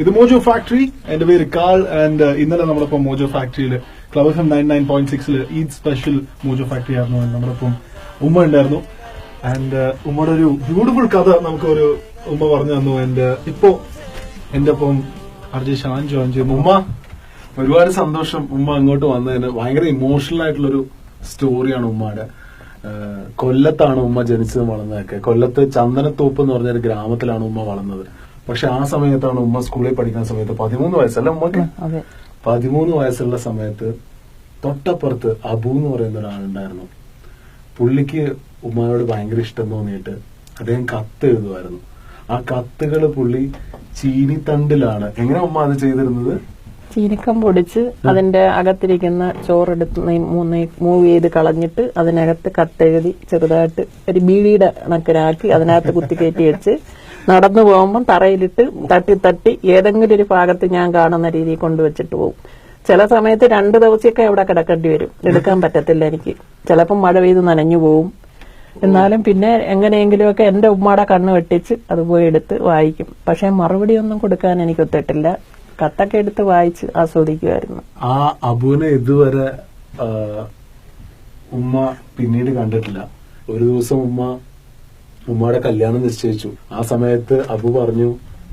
ഇത് mojo factory എന്റെ പേര് കാൾ ആൻഡ് ഇന്നലെ നമ്മളിപ്പം മോജോ ഫാക്ടറിയിൽ ക്ലബ് എഫ് എം നയൻ നയൻ പോയിന്റ് സിക്സിൽ ഈദ് സ്പെഷ്യൽ മോജോ ഫാക്ടറി ആയിരുന്നു നമ്മളിപ്പം ഉമ്മ ഉണ്ടായിരുന്നു. ആൻഡ് ഉമ്മയുടെ ഒരു ബ്യൂട്ടിഫുൾ കഥ നമുക്ക് ഒരു ഉമ്മ പറഞ്ഞു തന്നു. ആൻഡ് ഇപ്പോ എന്റെ ഒപ്പം അർജി ഷാൻ ജോയിൻ ചെയ്യുന്നു. ഉമ്മ ഒരുപാട് സന്തോഷം ഉമ്മ അങ്ങോട്ട് വന്നതിന്. ഭയങ്കര ഇമോഷണൽ ആയിട്ടുള്ളൊരു സ്റ്റോറിയാണ് ഉമ്മയുടെ കൊല്ലത്താണ് ഉമ്മ ജനിച്ചതും വളർന്നതൊക്കെ. കൊല്ലത്ത് ചന്ദനത്തോപ്പ് എന്ന് പറഞ്ഞൊരു ഗ്രാമത്തിലാണ് ഉമ്മ വളർന്നത്. പക്ഷെ ആ സമയത്താണ് ഉമ്മ സ്കൂളിൽ പഠിക്കുന്ന സമയത്ത് പതിമൂന്ന് വയസ്സല്ല ഉമ്മക്ക്? പതിമൂന്ന് വയസ്സുള്ള സമയത്ത് തൊട്ടപ്പുറത്ത് അബു എന്ന് പറയുന്ന ഒരാളുണ്ടായിരുന്നു. പുള്ളിക്ക് ഉമ്മയോട് ഭയങ്കര ഇഷ്ടം തോന്നിയിട്ട് അദ്ദേഹം കത്ത് എഴുതുമായിരുന്നു. ആ കത്തുകൾ പുള്ളി ചീനിത്തണ്ടിലാണ്. എങ്ങനെ ഉമ്മ അത് ചെയ്തിരുന്നത്? ചീനിക്കം പൊടിച്ച് അതിന്റെ അകത്തിരിക്കുന്ന ചോറെടുത്ത് മൂവ് ചെയ്ത് കളഞ്ഞിട്ട് അതിനകത്ത് കത്തെഴുതി ചെറുതായിട്ട് ഒരു ബീഡിയുടെ കണക്കിനാക്കി അതിനകത്ത് കുത്തിക്കയറ്റി വെച്ച് നടന്നു പോകുമ്പോൾ തറയിലിട്ട് തട്ടി തട്ടി ഏതെങ്കിലും ഒരു ഭാഗത്ത് ഞാൻ കാണുന്ന രീതിയിൽ കൊണ്ടുവച്ചിട്ട് പോകും. ചില സമയത്ത് രണ്ട് ദിവസമൊക്കെ അവിടെ കിടക്കേണ്ടി വരും. എടുക്കാൻ പറ്റത്തില്ല എനിക്ക്. ചിലപ്പം മഴ പെയ്ത് നനഞ്ഞു പോവും. എന്നാലും പിന്നെ എങ്ങനെയെങ്കിലുമൊക്കെ എന്റെ ഉമ്മയുടെ കണ്ണ് വെട്ടിച്ച് അത് പോയി എടുത്ത് വായിക്കും. പക്ഷെ മറുപടി ഒന്നും കൊടുക്കാൻ എനിക്ക് ഒത്തിട്ടില്ല. കത്തൊക്കെ എടുത്ത് വായിച്ച് ആസ്വദിക്കുമായിരുന്നു ആ അബുവിനെ ഇതുവരെ ഉമ്മ പിന്നീട് കണ്ടിട്ടില്ല. ഒരു ദിവസം ഉമ്മ ഉമ്മയുടെ കല്യാണം നിശ്ചയിച്ചു. ആ സമയത്ത് അബു പറഞ്ഞു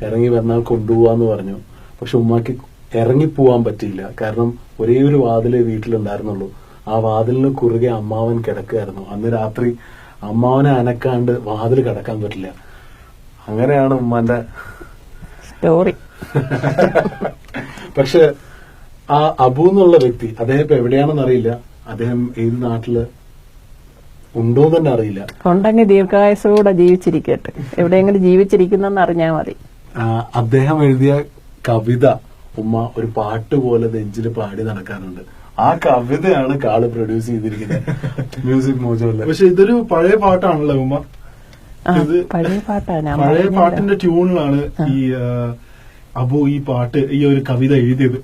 ഇറങ്ങി വന്നാൽ കൊണ്ടുപോവാന്ന് പറഞ്ഞു. പക്ഷെ ഉമ്മക്ക് ഇറങ്ങി പോവാൻ പറ്റിയില്ല. കാരണം ഒരേ ഒരു വാതിലേ വീട്ടിലുണ്ടായിരുന്നുള്ളൂ. ആ വാതിലിന് കുറുകെ അമ്മാവൻ കിടക്കുകയായിരുന്നു അന്ന് രാത്രി അമ്മാവനെ അനക്കാണ്ട് വാതിൽ കിടക്കാൻ പറ്റില്ല. അങ്ങനെയാണ് ഉമ്മാന്റെ സ്റ്റോറി പക്ഷെ ആ അബു എന്നുള്ള വ്യക്തി അദ്ദേഹം ഇപ്പൊ എവിടെയാണെന്ന് അറിയില്ല. അദ്ദേഹം ഏത് നാട്ടിൽ ഉണ്ടോ തന്നെ അറിയില്ല. ഉണ്ടെങ്കിൽ ദീർഘായുസോടെ ജീവിച്ചിരിക്കട്ടെ. എവിടെയെങ്കിലും ജീവിച്ചിരിക്കുന്നെന്ന് അറിഞ്ഞാൽ മതി. അദ്ദേഹം എഴുതിയ കവിത ഉമ്മ ഒരു പാട്ട് പോലെ നെഞ്ചിൽ പാടി നടക്കാറുണ്ട്. ആ കവിതയാണ് കാൾ പ്രൊഡ്യൂസ് ചെയ്തിരിക്കുന്നത്. മ്യൂസിക് മോജോയിൽ പക്ഷെ ഇതൊരു പഴയ പാട്ടാണല്ലോ ഉമ്മ. ഇത് പഴയ പാട്ടാ പഴയ പാട്ടിന്റെ ട്യൂണിലാണ് ഈ അബു ഈ പാട്ട് ഈ ഒരു കവിത എഴുതിയത്.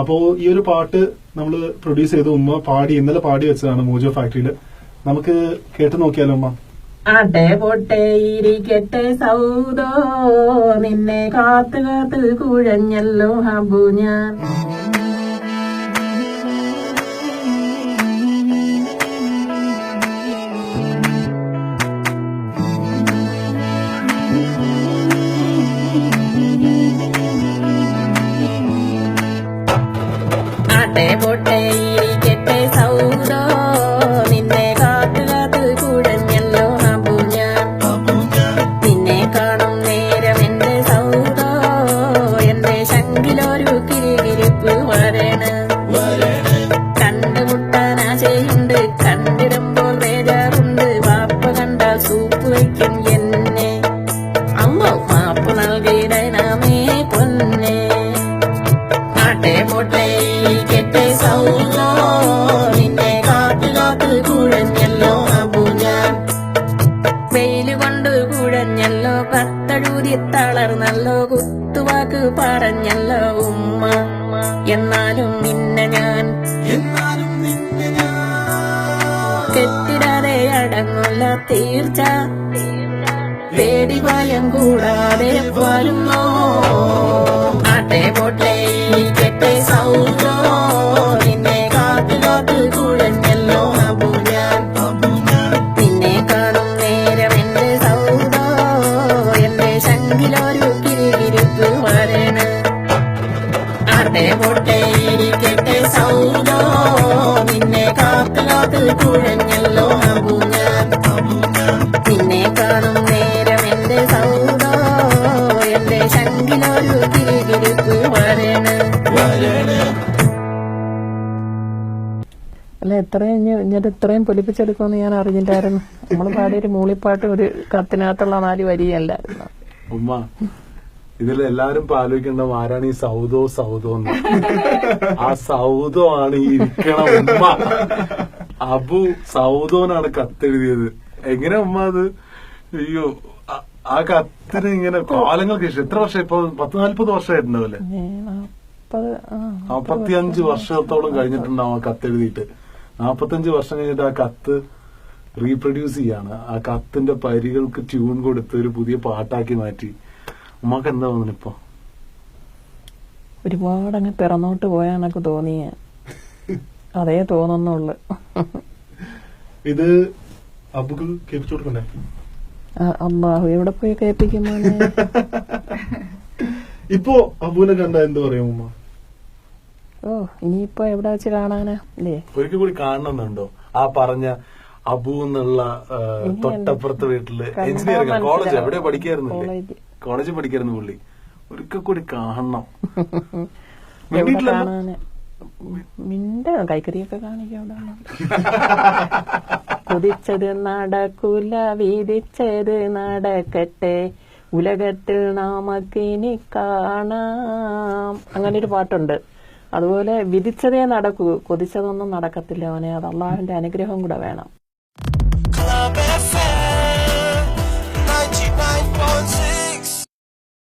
അപ്പോ ഈ ഒരു പാട്ട് നമ്മൾ പ്രൊഡ്യൂസ് ചെയ്ത ഉമ്മ പാടി ഇന്നലെ പാടി വെച്ചതാണ് മോജോ ഫാക്ടറിയിൽ നമുക്ക് കേട്ടു നോക്കിയാലോ ഉമ്മ? ആട്ടെ പൊട്ടെ ഇരിക്കട്ടെ സൗദോ നിന്നെ കാത്തു കാത്ത് കുഴഞ്ഞല്ലോ ഹബു ഞാൻ. ആശയുണ്ട് പോൽ ബേജാറുണ്ട് വാപ്പ കണ്ടാൽ സൂപ്പ് വയ്ക്കും എന്നെ. അമ്മ മാപ്പ് നൽകിയിടണമേ പൊന്നെ. ആട്ടെ മുട്ടെ കെട്ടെ സൗദോ. നിന്നെ കാത്തു കാത്തു കുഴഞ്ഞല്ലോ അബു ഞാൻ. വെയിൽ കൊണ്ട് കുഴഞ്ഞല്ലോ കത്തഴൂതി തളർന്നല്ലോ കുത്തുവാക്ക് പറഞ്ഞല്ലോ ഉമ്മ. എന്നാലും നിന്നെ ഞാൻ എന്നാലും നിന്നെ ഞാൻ അടങ്ങുള്ള തീർച്ച. പേടി ഭയം കൂടാതെ വരുന്നോ? ആട്ടെ പോട്ടെ കെട്ടെ സൗദോ? നിന്നെ കാത്തു കാത്തു കുഴഞ്ഞല്ലോ അബു നിന്നെ കാണും നേരം നിന്നെ കാത്തു കാത്തു കുഴഞ്ഞല്ലോ കാണും നേരം എന്റെ സൗദോ എന്റെ ശങ്കിനൊരു തിരികിരിപ്പ് വരണ. അല്ല എത്രയും ഞാൻ ഇത്രയും പൊലിപ്പിച്ചെടുക്കുമെന്ന് ഞാൻ അറിഞ്ഞിട്ടായിരുന്നു നമ്മൾ പാടിയ ഒരു മൂളിപ്പാട്ട് ഒരു കത്തിനകത്തുള്ള നാല് വരിയല്ലായിരുന്നു ഉമ്മ ഇതിൽ എല്ലാരും ഇപ്പൊ ആലോചിക്കേണ്ട ആരാണ് ഈ സൗദോ സൗദോ എന്ന്? ആ സൗദോ ആണ് ഈ ഇരിക്കണ ഉമ്മ. അബു സൗദോനാണ് കത്തെഴുതിയത്. എങ്ങനെ ഉമ്മ അത്? അയ്യോ ആ- കത്തിന് ഇങ്ങനെ കാലങ്ങൾക്ക് ശേഷം എത്ര വർഷം ഇപ്പൊ പത്ത് നാല്പത് വർഷമായിട്ടുണ്ടാവില്ലേ നാപ്പത്തിയഞ്ച് വർഷത്തോളം കഴിഞ്ഞിട്ടുണ്ടാവും ആ കത്തെഴുതിയിട്ട് നാപ്പത്തഞ്ച് വർഷം കഴിഞ്ഞിട്ട് ആ കത്ത് റീപ്രൊഡ്യൂസ് ചെയ്യാണ്. ആ കത്തിന്റെ പരികൾക്ക് ട്യൂൺ കൊടുത്ത് ഒരു പുതിയ പാട്ടാക്കി മാറ്റി. ഉമ്മക്ക് എന്താ തോന്നുന്നു ഇപ്പൊ? ഒരുപാട് അങ്ങ് പിറന്നോട്ട് പോയാണൊക്കെ തോന്നിയ. അതേ തോന്നുന്നുള്ളു. ഇത് അബുക്ക് കേൾപ്പിച്ചു കൊടുക്കണ്ടേ? അള്ളാഹു എവിടെ പോയി കേൾപ്പിക്കുന്നു ഇപ്പോ അബുവിനെ കണ്ട എന്ത് പറയും ഉമ്മ? ഓ ഇനിയിപ്പോ എവിടെ വെച്ച് കാണാനാ? അല്ലേ ഒരിക്കൽ കൂടി കാണണമെന്നുണ്ടോ ആ പറഞ്ഞ അബു എന്നുള്ള തൊട്ടപ്പുറത്തെ വീട്ടിൽ എഞ്ചിനീയർ എഞ്ചിനീയറിംഗ് കോളേജ് എവിടെ പഠിക്കായിരുന്നില്ലേ കോളേജ്. കോളേജിൽ പഠിക്കായിരുന്നു പുള്ളി. ഒരിക്കൽ കൂടി കാണണം. മിണ്ട കൈക്കറിയൊക്കെ കാണിക്കാം അവിടെ കുതിച്ചത് നടക്കൂല വീതിച്ചത് നടക്കട്ടെ. ഉലകത്തിൽ നാമക്കിനി കാണാം. അങ്ങനെ ഒരു പാട്ടുണ്ട്. അതുപോലെ വിധിച്ചതേ നടക്കൂ. കൊതിച്ചതൊന്നും നടക്കത്തില്ല അവനെ. അത് അനുഗ്രഹം കൂടെ വേണം.